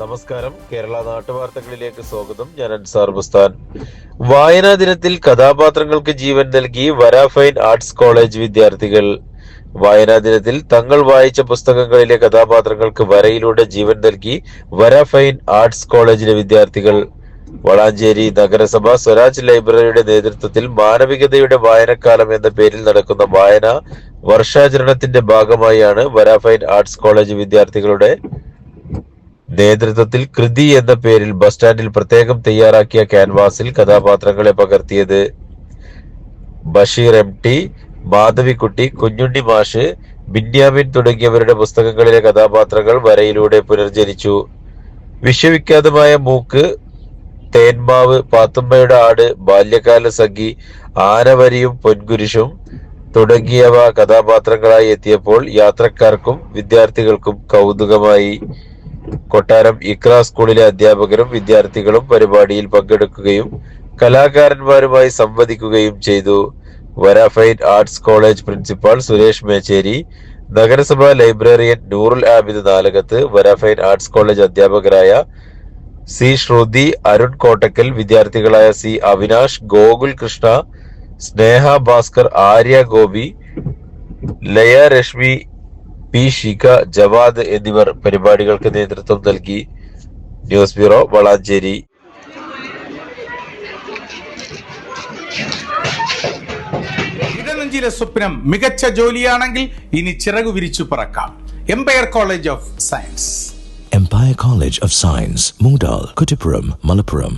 നമസ്കാരം. കേരള നാട്ടുവാർത്തകളിലേക്ക് സ്വാഗതം. ഞാൻ അൻസാർ ബുസ്താൻ. വായനാ ദിനത്തിൽ കഥാപാത്രങ്ങൾക്ക് ജീവൻ നൽകി വരാഫൈൻ ആർട്സ് കോളേജ് വിദ്യാർത്ഥികൾ. വായനാ ദിനത്തിൽ തങ്ങൾ വായിച്ച പുസ്തകങ്ങളിലെ കഥാപാത്രങ്ങൾക്ക് വരയിലൂടെ ജീവൻ നൽകി വരാഫൈൻ ആർട്സ് കോളേജിലെ വിദ്യാർത്ഥികൾ. വളാഞ്ചേരി നഗരസഭ സ്വരാജ് ലൈബ്രറിയുടെ നേതൃത്വത്തിൽ മാനവികതയുടെ വായനക്കാലം എന്ന പേരിൽ നടക്കുന്ന വായന വർഷാചരണത്തിന്റെ ഭാഗമായാണ് വരാഫൈൻ ആർട്സ് കോളേജ് വിദ്യാർത്ഥികളുടെ നേതൃത്വത്തിൽ കൃതി എന്ന പേരിൽ ബസ് സ്റ്റാൻഡിൽ പ്രത്യേകം തയ്യാറാക്കിയ ക്യാൻവാസിൽ കഥാപാത്രങ്ങളെ പകർത്തിയത് ബഷീർ എം ടി മാധവിക്കുട്ടി കുഞ്ഞുണ്ണി മാഷ് ബിന്യാമിൻ തുടങ്ങിയവരുടെ പുസ്തകങ്ങളിലെ കഥാപാത്രങ്ങൾ വരയിലൂടെ പുനർജനിച്ചു. വിശ്വവിഖ്യാതമായ മൂക്ക് തേന്മാവ് പാത്തുമ്മയുടെ ആട് ബാല്യകാല സഖി ആനവരിയും പൊൻകുരിശും തുടങ്ങിയവ കഥാപാത്രങ്ങളായി എത്തിയപ്പോൾ യാത്രക്കാർക്കും വിദ്യാർത്ഥികൾക്കും കൗതുകമായി. കൊട്ടാരം ഇക്ര സ്കൂളിലെ അധ്യാപകരും വിദ്യാർത്ഥികളും പരിപാടിയിൽ പങ്കെടുക്കുകയും കലാകാരന്മാരുമായി സംവദിക്കുകയും ചെയ്തു. Vara fine arts college principal Suresh Mecheri നഗരസഭാ librarian Noorul Abid Nalakath Vara fine arts college അധ്യാപകരായ സി ശ്രുതി അരുൺ കോട്ടക്കൽ വിദ്യാർത്ഥികളായ സി അവിനാഷ് ഗോകുൽ കൃഷ്ണ സ്നേഹ ഭാസ്കർ ആര്യ ഗോപി ലയ രശ്മി പി. ഷിക ജവാദ് എന്നിവർ പരിപാടികൾക്ക് നേതൃത്വം നൽകി. News bureau Valanchery. ഇടനെഞ്ചിലെ സ്വപ്നം മികച്ച ജോലിയാണെങ്കിൽ ഇനി ചിറകു വിരിച്ചു പറക്കാം. Empire college of science Empire College of Science, Moondal, Kuttipuram, Malappuram.